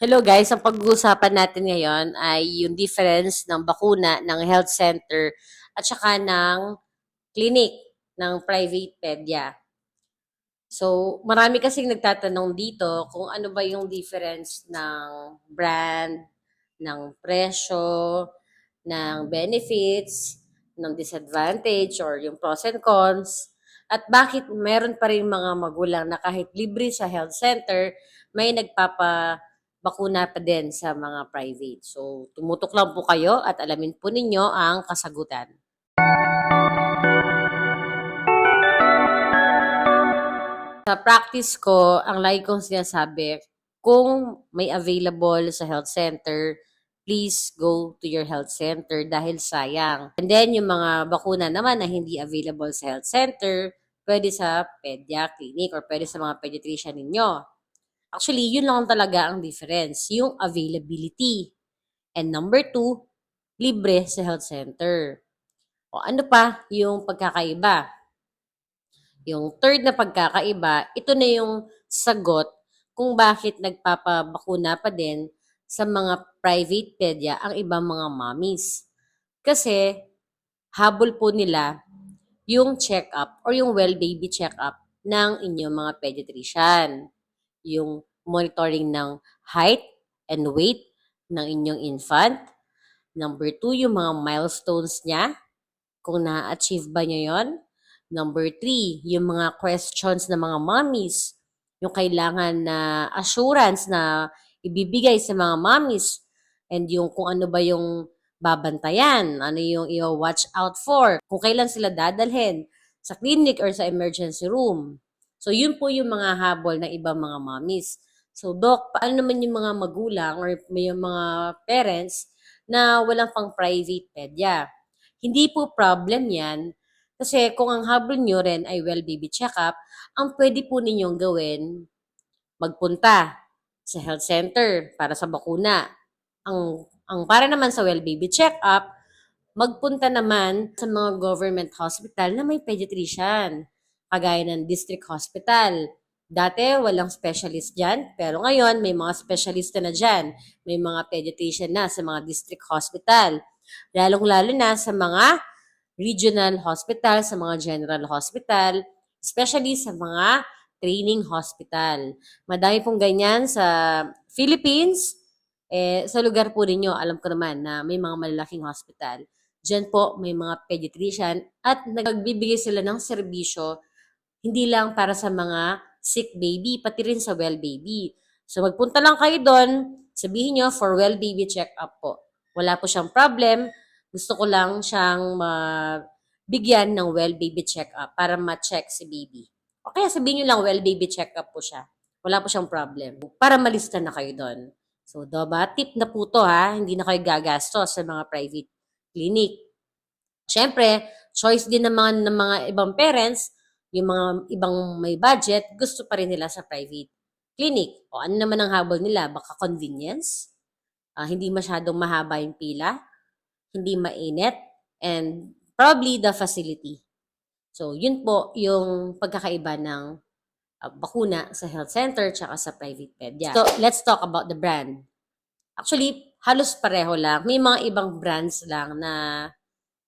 Hello guys, ang pag-uusapan natin ngayon ay yung difference ng bakuna ng health center at saka ng clinic ng private pedia. So, marami kasing nagtatanong dito kung ano ba yung difference ng brand, ng presyo, ng benefits, ng disadvantage or yung pros and cons, at bakit meron pa rin mga magulang na kahit libre sa health center, may nagpapa bakuna pa din sa mga private. So, tumutok lang po kayo at alamin po ninyo ang kasagutan. Sa practice ko, ang lagi kong sinasabi, kung may available sa health center, please go to your health center dahil sayang. And then, yung mga bakuna naman na hindi available sa health center, pwede sa pedia clinic or pwede sa mga pediatrician ninyo. Actually, yun lang talaga ang difference, yung availability. And number two, libre sa health center. O ano pa yung pagkakaiba? Yung third na pagkakaiba, ito na yung sagot kung bakit nagpapabakuna pa din sa mga private pedia ang ibang mga mommies. Kasi habol po nila yung check-up or yung well baby check-up ng inyong mga pediatrician yung monitoring ng height and weight ng inyong infant. Number two, yung mga milestones niya, kung na-achieve ba niya yon. Number three, yung mga questions ng mga mommies, yung kailangan na assurance na ibibigay sa mga mommies, and yung kung ano ba yung babantayan, ano yung i-watch out for, kung kailan sila dadalhin sa clinic or sa emergency room. So, yun po yung mga habol ng ibang mga mommies. So, Doc, paano naman yung mga magulang or yung mga parents na walang pang private pedia? Hindi po problem yan kasi kung ang habol nyo rin ay well baby checkup, ang pwede po ninyong gawin, magpunta sa health center para sa bakuna. Ang, ang para naman sa well baby checkup, magpunta naman sa mga government hospital na may pediatrician kagaya ng district hospital. Dati, walang specialist dyan, pero ngayon, may mga specialist na dyan. May mga pediatrician na sa mga district hospital. Lalong-lalo na sa mga regional hospital, sa mga general hospital, especially sa mga training hospital. Madami pong ganyan sa Philippines. Eh, sa lugar po ninyo, alam ko naman na may mga malalaking hospital. Diyan po may mga pediatrician at nagbibigay sila ng serbisyo hindi lang para sa mga sick baby, pati rin sa well baby. So magpunta lang kayo doon, sabihin nyo for well baby check-up po. Wala po siyang problem. Gusto ko lang siyang bigyan ng well baby check-up para ma-check si baby. O kaya sabihin nyo lang well baby check-up po siya. Wala po siyang problem. Para malista na kayo doon. So, doba, tip na po to ha. Hindi na kayo gagastos sa mga private clinic. Siyempre, choice din naman ng mga ibang parents yung mga ibang may budget, gusto pa rin nila sa private clinic. O ano naman ang habol nila? Baka convenience, uh, hindi masyadong mahaba yung pila, hindi mainit, and probably the facility. So, yun po yung pagkakaiba ng uh, bakuna sa health center tsaka sa private pedia. So, let's talk about the brand. Actually, halos pareho lang. May mga ibang brands lang na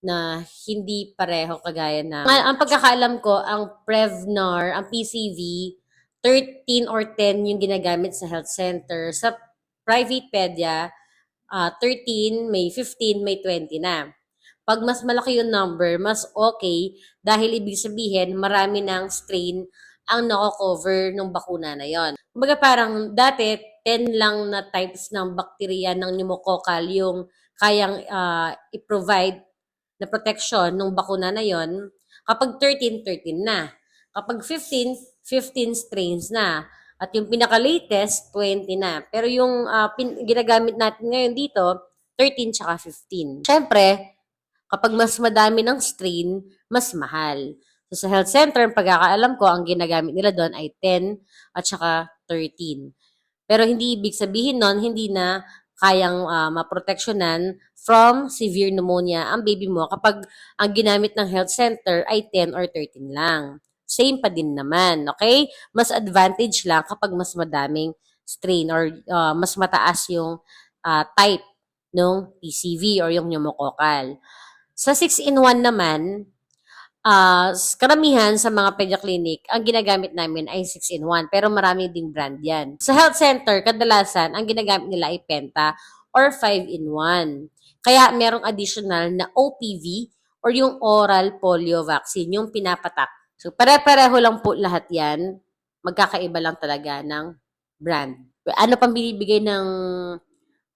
na hindi pareho kagaya na ang, ang pagkakaalam ko ang Prevnar, ang PCV 13 or 10 yung ginagamit sa health center. Sa private pedia, uh, 13, may 15, may 20 na. Pag mas malaki yung number, mas okay dahil ibig sabihin marami ng strain ang nako-cover ng bakuna na yon. Kumbaga parang dati 10 lang na types ng bakterya ng pneumococcal yung kayang uh, i-provide na protection ng bakuna na yon, kapag 13, 13 na. Kapag 15, 15 strains na. At yung pinaka-latest, 20 na. Pero yung uh, pin- ginagamit natin ngayon dito, 13 tsaka 15. Siyempre, kapag mas madami ng strain, mas mahal. So, sa health center, pagkakaalam ko, ang ginagamit nila doon ay 10 at saka 13. Pero hindi ibig sabihin nun, hindi na kayang uh, maproteksyonan from severe pneumonia ang baby mo kapag ang ginamit ng health center ay 10 or 13 lang. Same pa din naman, okay? Mas advantage lang kapag mas madaming strain or ah, mas mataas yung ah, type ng PCV or yung pneumococcal. Sa 6-in-1 naman, s- karamihan sa mga pediaclinic, ang ginagamit namin ay 6-in-1 pero marami ding brand yan. Sa health center, kadalasan, ang ginagamit nila ay Penta or 5-in-1. Kaya merong additional na OPV or yung oral polio vaccine, yung pinapatak. So, pare-pareho lang po lahat yan. Magkakaiba lang talaga ng brand. Ano pang binibigay ng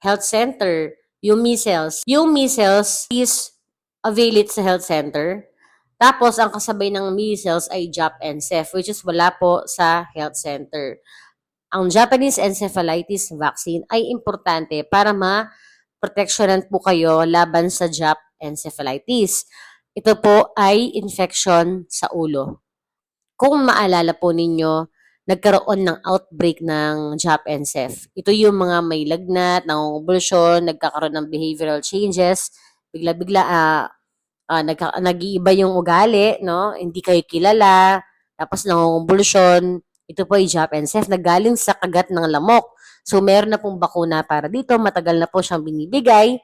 health center? Yung measles. Yung measles is avail it sa health center. Tapos, ang kasabay ng measles ay JAP and CEF, which is wala po sa health center. Ang Japanese encephalitis vaccine ay importante para ma proteksyonan po kayo laban sa JAP encephalitis. Ito po ay infection sa ulo. Kung maalala po ninyo, nagkaroon ng outbreak ng JAP NCEF. Ito yung mga may lagnat, nangungubulsyon, nagkakaroon ng behavioral changes, bigla-bigla ah ah, nagka, nag-iiba yung ugali, no? Hindi kayo kilala, tapos nangungubulsyon. Ito po ay JAP NCEF na galing sa kagat ng lamok. So, meron na pong bakuna para dito. Matagal na po siyang binibigay,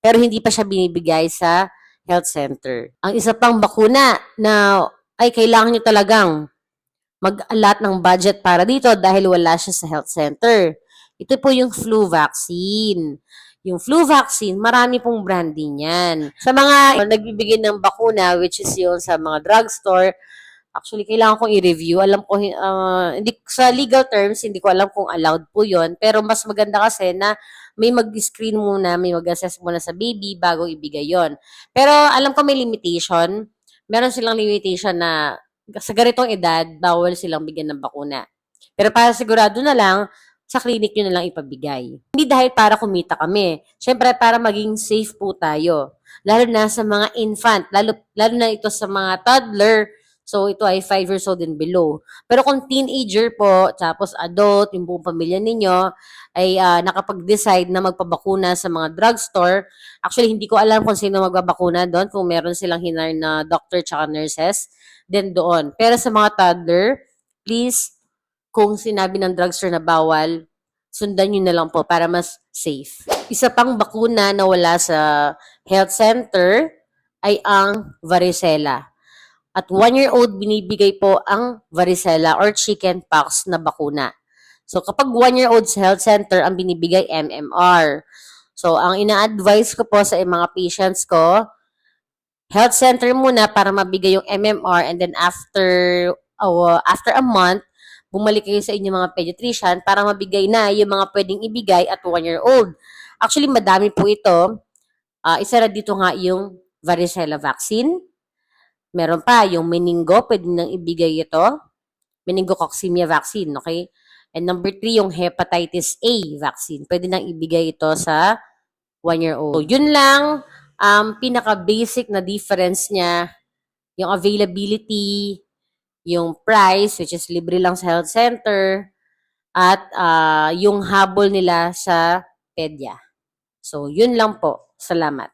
pero hindi pa siya binibigay sa health center. Ang isa pang bakuna na ay kailangan nyo talagang mag-alat ng budget para dito dahil wala siya sa health center. Ito po yung flu vaccine. Yung flu vaccine, marami pong branding yan. Sa mga nagbibigay ng bakuna, which is yung sa mga drugstore, actually, kailangan kong i-review. Alam ko, uh, hindi, sa legal terms, hindi ko alam kung allowed po yon Pero mas maganda kasi na may mag-screen muna, may mag-assess muna sa baby bago ibigay yon Pero alam ko may limitation. Meron silang limitation na sa ganitong edad, bawal silang bigyan ng bakuna. Pero para sigurado na lang, sa clinic nyo na lang ipabigay. Hindi dahil para kumita kami. Siyempre, para maging safe po tayo. Lalo na sa mga infant, lalo, lalo na ito sa mga toddler, So, ito ay 5 years old and below. Pero kung teenager po, tapos adult, yung buong pamilya ninyo, ay ah, nakapag-decide na magpabakuna sa mga drugstore, actually, hindi ko alam kung sino magbabakuna doon, kung meron silang hinar na doctor tsaka nurses, then doon. Pero sa mga toddler, please, kung sinabi ng drugstore na bawal, sundan nyo na lang po para mas safe. Isa pang bakuna na wala sa health center ay ang varicella. At one-year-old, binibigay po ang varicella or chickenpox na bakuna. So, kapag one-year-old sa health center, ang binibigay MMR. So, ang ina-advise ko po sa mga patients ko, health center muna para mabigay yung MMR and then after oh, after a month, bumalik kayo sa inyong mga pediatrician para mabigay na yung mga pwedeng ibigay at one-year-old. Actually, madami po ito. Ah, isa na dito nga yung varicella vaccine, Meron pa, yung meningo, pwede nang ibigay ito. Meningococcemia vaccine, okay? And number three, yung hepatitis A vaccine. Pwede nang ibigay ito sa one-year-old. So, yun lang, um, pinaka-basic na difference niya, yung availability, yung price, which is libre lang sa health center, at uh, yung habol nila sa pedya. So, yun lang po. Salamat.